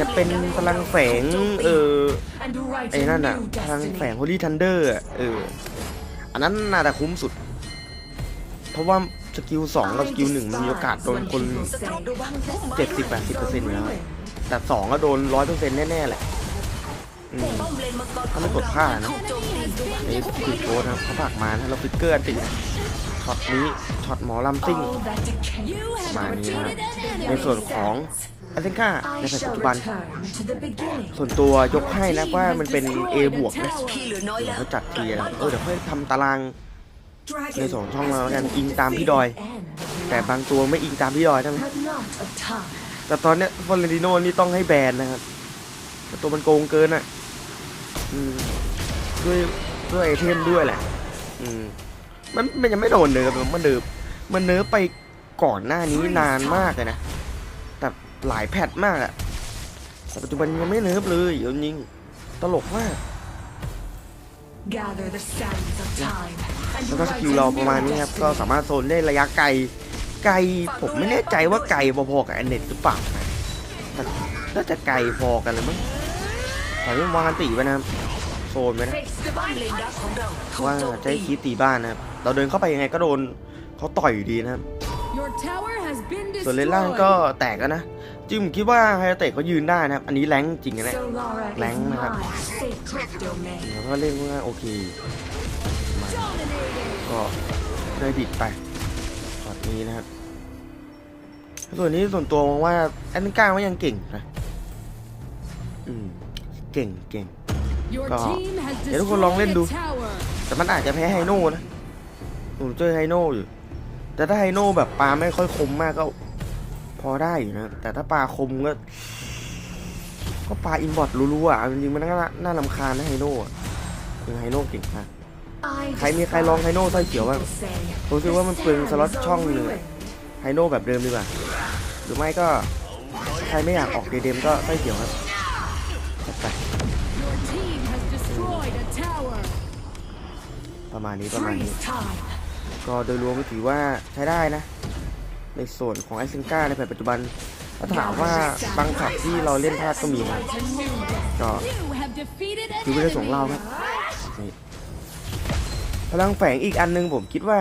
จะเป็นพลังแฝงเออไอ้นั่นอะพลังแฝง Holy Thunder อะเอออันนั้นน่าจะคุ้มสุด เพราะว่าสกิลสองกับสกิลหนึ่งมันมีโอกาสโดนคนเจ็ดสิบแปดสิบเปอร์เซ็นต์อยู่แล้วแต่สองก็โดนร้อยเปอร์เซ็นต์แน่ๆแหละอืมถ้าไม่กดผ้านะไอ้ฟิกโกนะเขาผลักมานะแล้วฟิกเกอร์อันติ ช็อตนี้ช็อตหมอลำซิ่งประมาณนี้นะในส่วนของอาเซนกาในปัจจุบัน ส่วนตัวยกให้นะว่ามันเป็น A บวกนะเขาจัดเทียร์เออเดี๋ยวค่อยทำตารางในสองช่องเราแล้วกันอิงตามพี่ดอย แต่บางตัวไม่อิงตามพี่ดอยใช่ไหมแต่ตอนเนี้ยฟอเรนติโนนี่ต้องให้แบนนะครับตัวมันโกงเกินอะด้วยด้วยไอเทมด้วยแหละ อืม มันมันยังไม่โดนเนิร์ฟเลยมันเนิร์ฟมันเนิร์ฟไปก่อนหน้านี้นานมากเลยนะ แต่หลายแพทมากอะแต่ปัจจุบันยังไม่เนิร์ฟเลยเอาจริงตลกมากแล้วก็สกิลเราประมาณนี้ครับ ก็สามารถโซนได้ระยะไกล ไกลผมไม่แน่ใจว่าไกลพอๆกับแอนเน็ตหรือเปล่านะแต่น่าจะไกลพอกันเลยมั้งขอให้วางอันติไปนะครับโซ นไปนะบ้านเลนดักของเราถูกว่าให้คีตีบ้านนะครับเราเดินเข้าไปยังไงก็โดนเขาต่อยอยู่ดีนะครับส่วนเลนล่างก็แตกแล้วนะจริงผมคิดว่าไฮเตะเขายืนได้นะครับ อันนี้แรงจริงนะเนี่ยแรงนะครับแล้วก็เล่นว่าโอเคมาก็ได้ดิดไปช็อตนี้นะครับ ส่วนนี้ส่วนตัวมองว่าแอนก้าก็ยังเก่งนะ อืม เก่งเก่ง ก็เดี๋เดี๋ยยววทุทุกกคคนนลลอองงเล่เล่นนดูดู แต่มันอาจจะแพ้ไฮโน่นะผมเจอไฮโน่อยู่ แต่ถ้าไฮโน่แบบปลาไม่ค่อยคมมากก็ พอได้อยู่นะ แต่ถ้าปลาคมก็ ก็ปลาอินบอร์ดรัวๆอะจริงๆมันน่าน่าลำคาญนะไฮโน่อะคือไฮโน่เก่งมากใครมีใครลองไฮโน่ไส้เขียวบ้างผมรู้สึกว่ามันเปลืองสล็อตช่องหนึ่งอะไฮโน่แบบเดิมดีกว่า หรือไม่ก็ ใครไม่อยากออกเดเดมก็ไส้เขียวครับจัดไป ประมาณนี้ประมาณนี้ ก็โดยรวมก็ถือว่าใช้ได้นะ ในส่วนของไอซิงก้าในแผนปัจจุบันถ้าถามว่าบางขับที่เราเล่นพลาดก็มีนะก็คือไม่ได้ส่งเราครับนี่พลังแฝงอีกอันนึงผมคิดว่า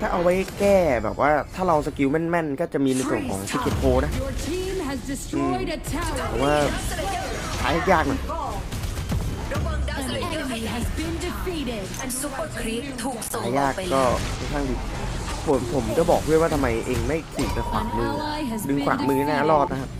ถ้าเอาไว้แก้แบบว่าถ้าเราสกิลแม่นๆ ก็จะมีในส่วนของทิกเก็ตโพนะแต่ว่าหายยากหน่อย ระวังดาวสเลเยอร์ให้ดีอันซุปเปอร์ครีปถูกส่งหาออยากกไปก็แล้วค่อนข้างดีผมผมจะบอกเพื่อนว่าทำไมเองไม่ขีดไปขวางมือ ดึงขวางมือหน้ารอดนะครับ